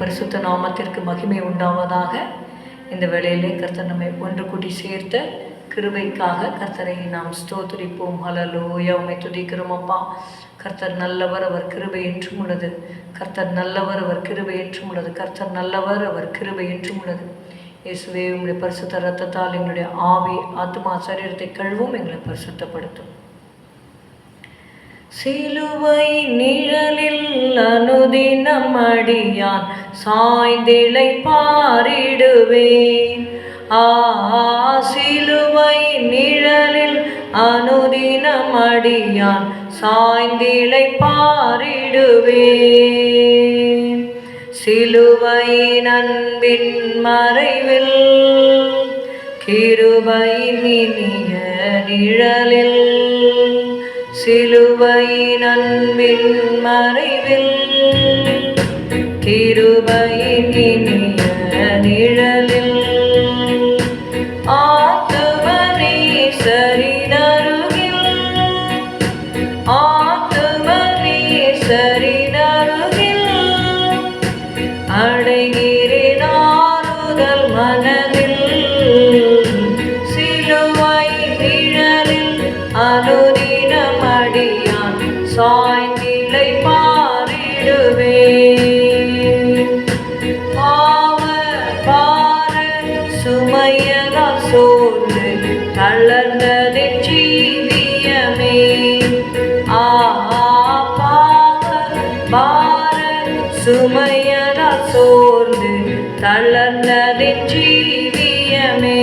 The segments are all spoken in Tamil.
பரிசுத்த நாமத்திற்கு மகிமை உண்டாவதாக இந்த வேளையிலே கர்த்தர் நம்மை ஒன்று கூட்டி சேர்த்த கிருபைக்காக கர்த்தரை நாம் ஸ்தோத்துரிப்போம். ஹலலோயா உமை துதிக்கிறோம் அப்பா. கர்த்தர் நல்லவர் அவர் கிருபை என்றும் உள்ளது. கர்த்தர் நல்லவர் அவர் கிருபை என்றும் உள்ளது. கர்த்தர் நல்லவர் அவர் கிருபை என்றும் உள்ளது. இயேசுவே உங்களுடைய பரிசுத்த ரத்தத்தால் எங்களுடைய ஆவி ஆத்மா சரீரத்தை கழுவும் எங்களை பரிசுத்தப்படுத்தும். சிலுவை நிழலில் அனுதினம் அடியான் சாய்ந்திளை பாரிடுவேன். ஆ சிலுவை நிழலில் அனுதினம் அடியான் சாய்ந்திளை பாரிடுவேன். சிலுவை நண்பின் மறைவில் கிருபையின் இனிய நிழலில் சிலுவை நன்பின் மறைவில் கிருபையின் இனிய நிழலில் ஆத்துமனீசரினருகில் ஆத்துமனீசரினருகில் அடைகிறேன் ஆறுதல் மன சுமையலால் சோர்ந்து தளர்ந்தது ஜீவியமே.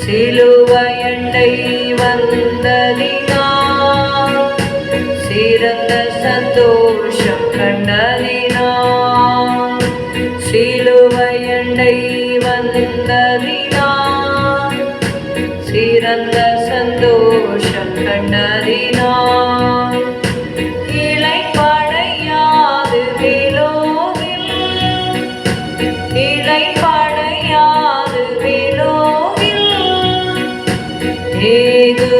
சிலுவையண்டை வந்ததினால் சிறந்த சந்தோஷம் கண்டதினால் சிலுவையண்டை வந்ததினால் சிறந்த Hey.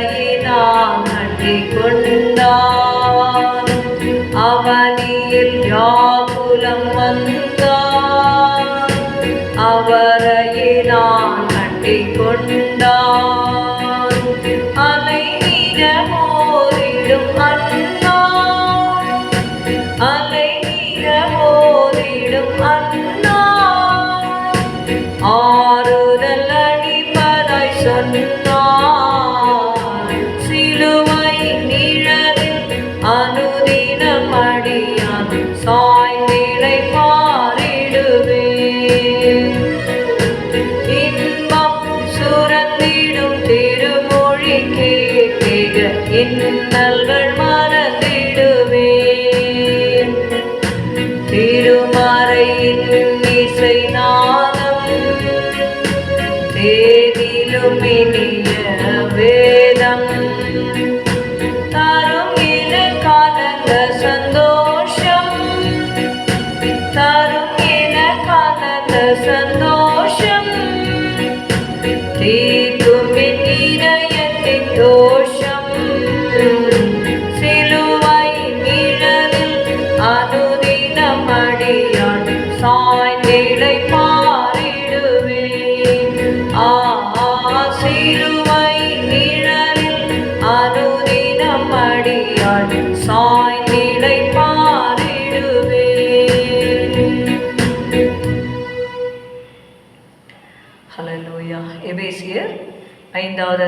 அவரை நான் கட்டி கொண்டார் அவனியில் வியாகுலம் வந்தார் அவரை நான்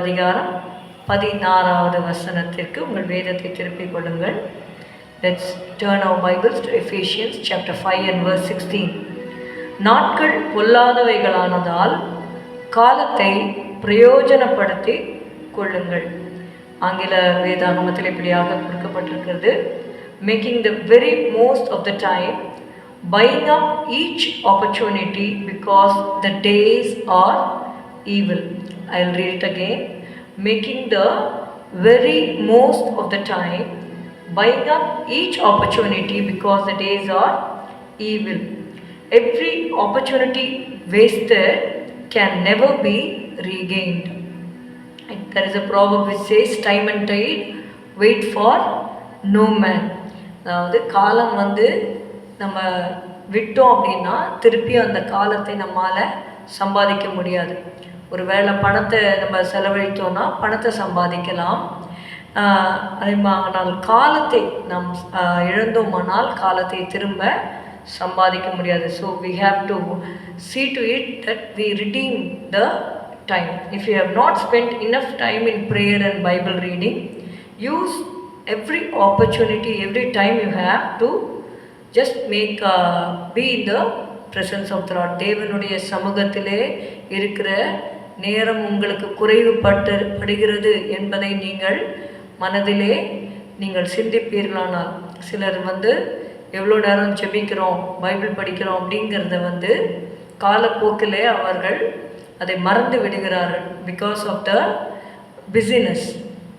அதிகாரம் பதினாறாவது வசனத்திற்கு உங்கள் வேதத்தை திருப்பிக் கொள்ளுங்கள். Let's turn our Bibles to Ephesians chapter five and verse sixteen நாட்கள் பொல்லாதவைகளானதால் காலத்தை பிரயோஜனப்படுத்தி கொள்ளுங்கள். ஆங்கில வேதாகமத்தில் இப்படியாக கொடுக்கப்பட்டிருக்கிறது. Making the very most of the time buying up each opportunity because the days are evil evil. I'll read it again. Making the very most of the time, buying up each opportunity because the days are evil. Every opportunity wasted can never be regained. And There is a proverb which says, Time and tide wait for no man. அதாவது காலம் வந்து நம்ம விட்டோம் அப்படின்னா திருப்பி அந்த காலத்தை நம்மால் சம்பாதிக்க முடியாது ஒரு வேளை பணத்தை நம்ம செலவழித்தோம்னா பணத்தை சம்பாதிக்கலாம் அதே ஆனால் காலத்தை நாம் இழந்தோமானால் காலத்தை திரும்ப சம்பாதிக்க முடியாது so we have to see to it that we redeem the time if you have not spend enough time in prayer and Bible reading use every opportunity every time you have to just make be in the presence of the Lord தேவனுடைய சமூகத்திலே இருக்கிற நேரம் உங்களுக்கு குறைவுபட்டு படுகிறது என்பதை நீங்கள் மனதிலே நீங்கள் சிந்திப்பீர்களானால் சிலர் வந்து எவ்வளோ நேரம் செபிக்கிறோம் பைபிள் படிக்கிறோம் அப்படிங்கிறத வந்து காலப்போக்கிலே அவர்கள் அதை மறந்து விடுகிறார்கள் பிகாஸ் ஆஃப் த பிஸினஸ்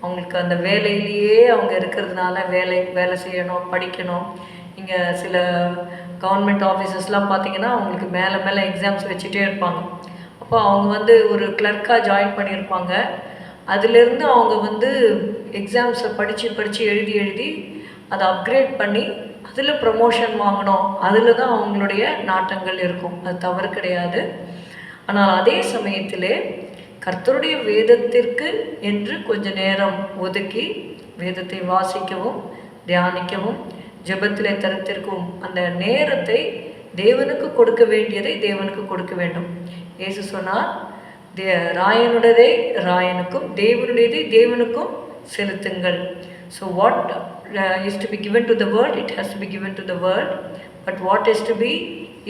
அவங்களுக்கு அந்த வேலையிலேயே அவங்க இருக்கிறதுனால வேலை வேலை செய்யணும் படிக்கணும். இங்கே சில கவர்மெண்ட் ஆஃபீஸஸ்லாம் பார்த்தீங்கன்னா அவங்களுக்கு மேலே மேலே எக்ஸாம்ஸ் வச்சுட்டே இருப்பாங்க. அப்போ அவங்க வந்து ஒரு கிளர்க்காக ஜாயின் பண்ணியிருப்பாங்க. அதுலேருந்து அவங்க வந்து எக்ஸாம்ஸை படித்து படித்து எழுதி எழுதி அதை அப்கிரேட் பண்ணி அதில் ப்ரமோஷன் வாங்கணும் அதில் தான் அவங்களுடைய நாட்டங்கள் இருக்கும். அது தவறு கிடையாது. ஆனால் அதே சமயத்திலே கர்த்தருடைய வேதத்திற்கு என்று கொஞ்ச நேரம் ஒதுக்கி வேதத்தை வாசிக்கவும் தியானிக்கவும் ஜெபத்திலே தரத்திற்கும் அந்த நேரத்தை தேவனுக்கு கொடுக்க வேண்டியதை தேவனுக்கு கொடுக்க வேண்டும். இயேசு சொன்னார் தே ராயனுடையதை ராயனுக்கும் தேவனுடையதை தேவனுக்கும் செலுத்துங்கள். So what is to be given to the world it has to be given to the world but what is to be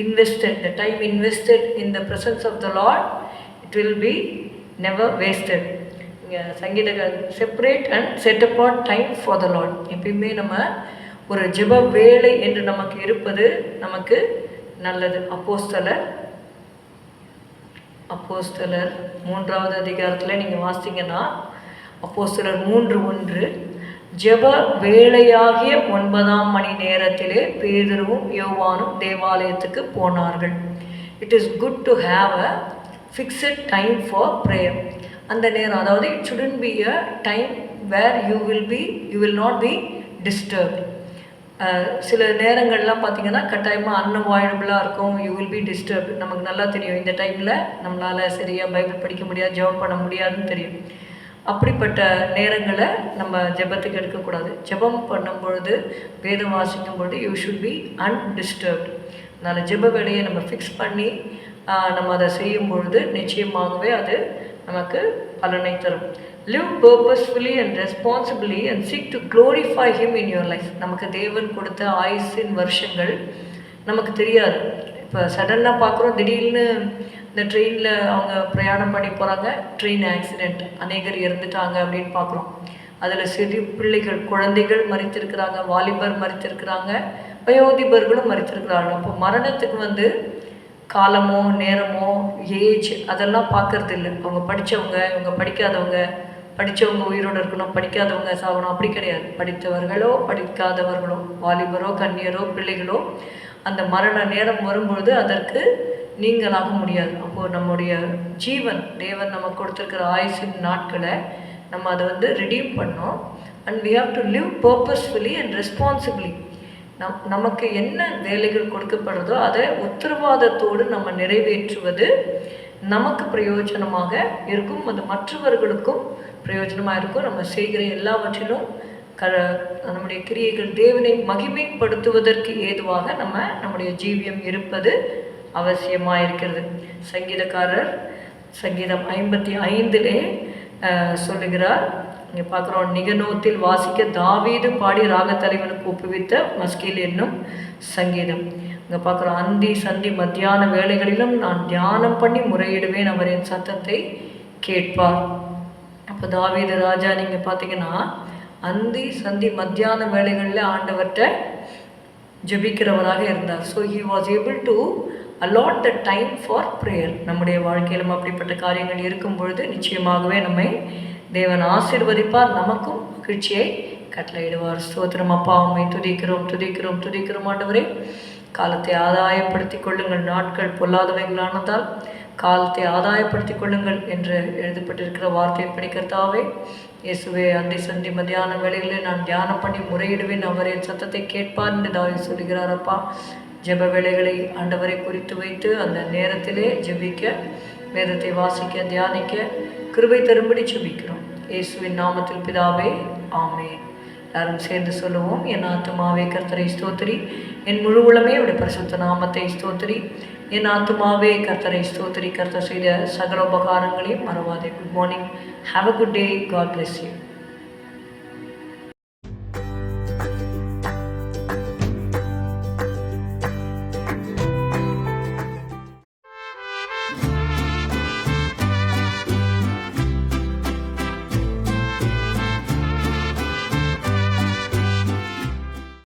invested the time invested in the presence of the lord it will be never wasted சங்கீதங்கள் separate and set apart time for the Lord எப்பயுமே நம்ம ஒரு ஜெப வேலை என்று நமக்கு இருப்பது நமக்கு நல்லது. அப்போஸ்தலர் அப்போஸ்தலர் மூன்றாவது அதிகாரத்தில் நீங்கள் வாசித்தீங்கன்னா அப்போஸ்தலர் மூன்று ஒன்று ஜெப வேளையாகிய ஒன்பதாம் மணி நேரத்திலே பேதருவும் யோவானும் தேவாலயத்துக்கு போனார்கள். It is good to have a fixed time for prayer அந்த நேரம் அதாவது it should be a time where you will be you will not be disturbed சில நேரங்கள்லாம் பார்த்தீங்கன்னா கட்டாயமாக அன்அவாய்டபுளாக இருக்கும். யூ வில் பி டிஸ்டர்ப் நமக்கு நல்லா தெரியும். இந்த டைமில் நம்மளால் சரியாக பைபிள் படிக்க முடியாது ஜெபம் பண்ண முடியாதுன்னு தெரியும். அப்படிப்பட்ட நேரங்களை நம்ம ஜெபத்துக்கு எடுக்கக்கூடாது. ஜெபம் பண்ணும் பொழுது வேதம் வாசிக்கும் பொழுது யூ ஷுட் பி அன்டிஸ்டர்ப்ட் அதனால் ஜெப வேலையை நம்ம ஃபிக்ஸ் பண்ணி நம்ம அதை செய்யும் பொழுது நிச்சயமாகவே அது நமக்கு பலனை தரும். Live purposefully and responsibly and seek to glorify him in your life நமக்கு தேவன் கொடுத்த ஆயுசின் வருஷங்கள் நமக்கு தெரியாது. இப்போ சடனாக பார்க்குறோம் திடீர்னு இந்த ட்ரெயினில் அவங்க பிரயாணம் பண்ணி போகிறாங்க ட்ரெயின் ஆக்சிடெண்ட் அநேகர் இறந்துட்டாங்க அப்படின்னு பார்க்குறோம். அதில் சிறு பிள்ளைகள் குழந்தைகள் மறித்திருக்கிறாங்க வாலிபர் மறித்திருக்கிறாங்க வயோதிபர்களும் மறித்திருக்கிறாங்க. அப்போ மரணத்துக்கு வந்து காலமோ நேரமோ ஏஜ் அதெல்லாம் பார்க்கறது இல்லை அவங்க படித்தவங்க இவங்க படிக்காதவங்க படித்தவங்க உயிரோடு இருக்கணும் படிக்காதவங்க சாகணும் அப்படி கிடையாது. படித்தவர்களோ படிக்காதவர்களோ வாலிபரோ கன்னியரோ பிள்ளைகளோ அந்த மரண நேரம் வரும்பொழுது அதற்கு நீங்களாக முடியாது. அப்போது நம்முடைய ஜீவன் தேவன் நமக்கு கொடுத்துருக்கிற ஆயுசின் நாட்களை நம்ம அதை வந்து ரிடீம் பண்ணோம். And we have to live purposefully and responsibly நம் நமக்கு என்ன வேலைகள் கொடுக்கப்படுதோ அதை உத்தரவாதத்தோடு நம்ம நிறைவேற்றுவது நமக்கு பிரயோஜனமாக இருக்கும். அது மற்றவர்களுக்கும் பிரயோஜனமாக இருக்கும். நம்ம செய்கிற எல்லாவற்றிலும் க நம்முடைய கிரியைகள் தேவனை மகிமைப்படுத்துவதற்கு ஏதுவாக நம்ம நம்முடைய ஜீவியம் இருப்பது அவசியமாக இருக்கிறது. சங்கீதக்காரர் சங்கீதம் ஐம்பத்தி ஐந்திலே சொல்லுகிறார் இங்கே பார்க்குறோம் நிகநூத்தில் வாசிக்க தாவீது பாடி ராகத்தலைவனுக்கு ஒப்புவித்த மஸ்கில் என்னும் சங்கீதம். இங்கே பார்க்குறோம் அந்தி சந்தி மத்தியான வேலைகளிலும் நான் தியானம் பண்ணி முறையிடுவேன். அவர் என் சத்தத்தை கேட்பார். அப்போ தாவீது ராஜா நீங்கள் பார்த்தீங்கன்னா அந்தி சந்தி மத்தியான வேலைகளில் ஆண்டவர்கிட்ட ஜெபிக்கிறவராக இருந்தார். So he was able to allot the time for prayer நம்முடைய வாழ்க்கையிலும் அப்படிப்பட்ட காரியங்கள் இருக்கும் பொழுது நிச்சயமாகவே நம்மை தேவன் ஆசீர்வதிப்பார். நமக்கும் மகிழ்ச்சியை கட்டளையிடுவார். ஸ்தோத்திரம் அப்பா அம்மை துதிக்கிறோம் துதிக்கிறோம் துதிக்கிறோம் ஆண்டவரே. காலத்தை ஆதாயப்படுத்திக் கொள்ளுங்கள். நாட்கள் பொல்லாதவைகளானதால் காலத்தை ஆதாயப்படுத்திக் கொள்ளுங்கள் என்று எழுதப்பட்டிருக்கிற வார்த்தையை படிக்கிறதாவே இயேசுவே அந்தி சந்தி மத்தியான வேளையிலே நான் தியானம் பண்ணி முறையிடுவேன். அவர் என் சத்தத்தை கேட்பார் என்று தாவி சொல்கிறார் அப்பா. ஜெப வேலைகளை ஆண்டவரை குறித்து வைத்து அந்த நேரத்திலே ஜெபிக்க வேதத்தை வாசிக்க தியானிக்க கிருபை தரும்படி ஜெபிக்கிறோம். இயேசுவின் நாமத்தில் பிதாவே ஆமே எல்லாரும் சேர்ந்து சொல்லுவோம் என் ஆத்துமாவே கர்த்தரை ஸ்தோத்திரி. என் முழு உளமே அவருடைய பரிசுத்த நாமத்தை ஸ்தோத்திரி. என் ஆத்துமாவே கர்த்தரை ஸ்தோத்திரி. கர்த்தர் செய்த சகல உபகாரங்களையும் மறவாதே. Good morning have a good day God bless you